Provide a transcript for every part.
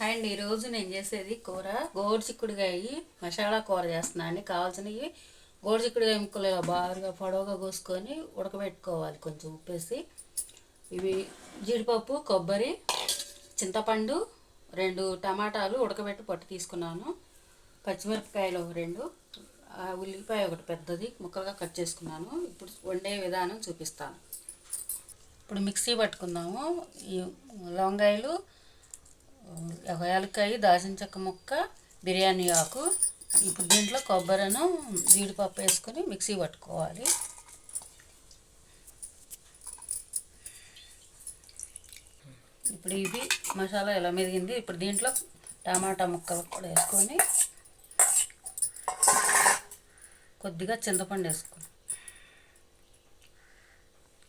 Hi అండి. ఈరోజు నేను చేసేది కూర. గోరుచిక్కుడుగాయ మసాలా కూర చేస్తున్నాను కావాల్సినవి గోరుచిక్కుడుగాయ ముక్కలు బాగా పొడవుగా కోసుకొని ఉడకబెట్టుకోవాలి. కొంచెం ఉప్పేసి ఇవి జీడిపప్పు కొబ్బరి చింతపండు రెండు టమాటాలు ఉడకబెట్టి పట్టు తీసుకున్నాను. పచ్చిమిరపకాయలు ఒక రెండు. ఆ ఉల్లిపాయ ఒకటి పెద్దది. ముక్కలుగా కట్ చేసుకున్నాను. ఇప్పుడు వండే విధానం చూపిస్తాను. ఇప్పుడు మిక్సీ పట్టుకుందాము. ఈ లవంగాయలు ఒక దాల్చిన దాచిన చెక్క ముక్క బిర్యానీ ఆకు ఇప్పుడు దీంట్లో కొబ్బరిను జీడిపప్పు వేసుకొని మిక్సీ పట్టుకోవాలి. ఇప్పుడు ఇది మసాలా ఎలా మెదిగింది? ఇప్పుడు దీంట్లో టమాటా ముక్కలు కూడా వేసుకొని కొద్దిగా చింతపండు వేసుకోండి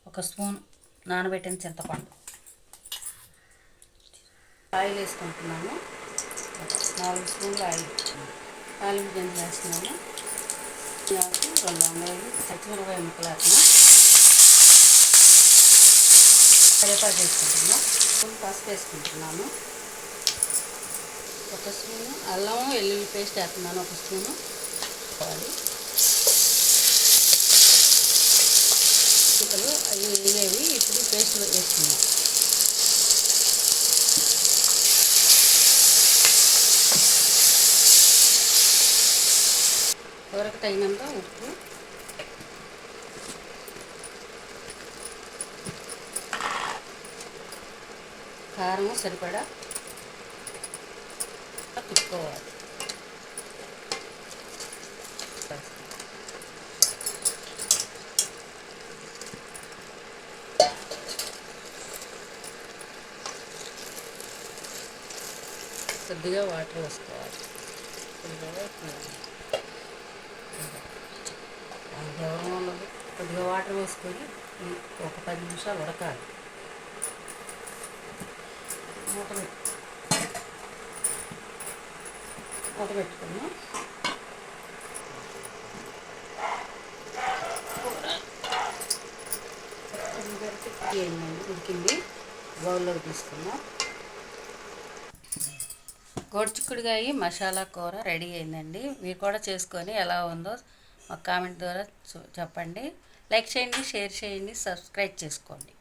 ఒక స్పూన్ నానబెట్టిన చింతపండు. ఆయిల్ వేసుకుంటున్నాను నాలుగు స్పూన్లు ఆయిల్. ఆయిల్ గింజ వేస్తున్నాము. నాకు రెండు వందలు పచ్చిమిరపకాయ ముక్కలు వేస్తున్నా. కరివేపాకు వేసుకుంటున్నా స్పూన్ పసుపు వేసుకుంటున్నాను ఒక స్పూను అల్లం వెల్లుల్లి పేస్ట్ వేస్తున్నాను. ఒక స్పూను కావాలి అవి వేగేవి ఇప్పుడు పేస్ట్ వేసుకున్నాం కూరకు తగినంత ఉప్పు కారం సరిపడా తిప్పుకోవాలి కొద్దిగా వాటర్ వేసుకోవాలి కొద్దిగా గౌరవంలో కొద్దిగా వాటర్ వేసుకొని ఒక పది నిమిషాలు ఉడకాలి. మూత పెట్టు మూత పెట్టుకున్నాం. ఉడికింది. బౌల్లోకి తీసుకున్నాం. గోడుచిక్కుడుగాయ మసాలా కూర రెడీ అయిందండి. మీరు కూడా చేసుకొని ఎలా ఉందో మాకు కామెంట్ ద్వారా చెప్పండి. లైక్ చేయండి షేర్ చేయండి సబ్స్క్రైబ్ చేసుకోండి.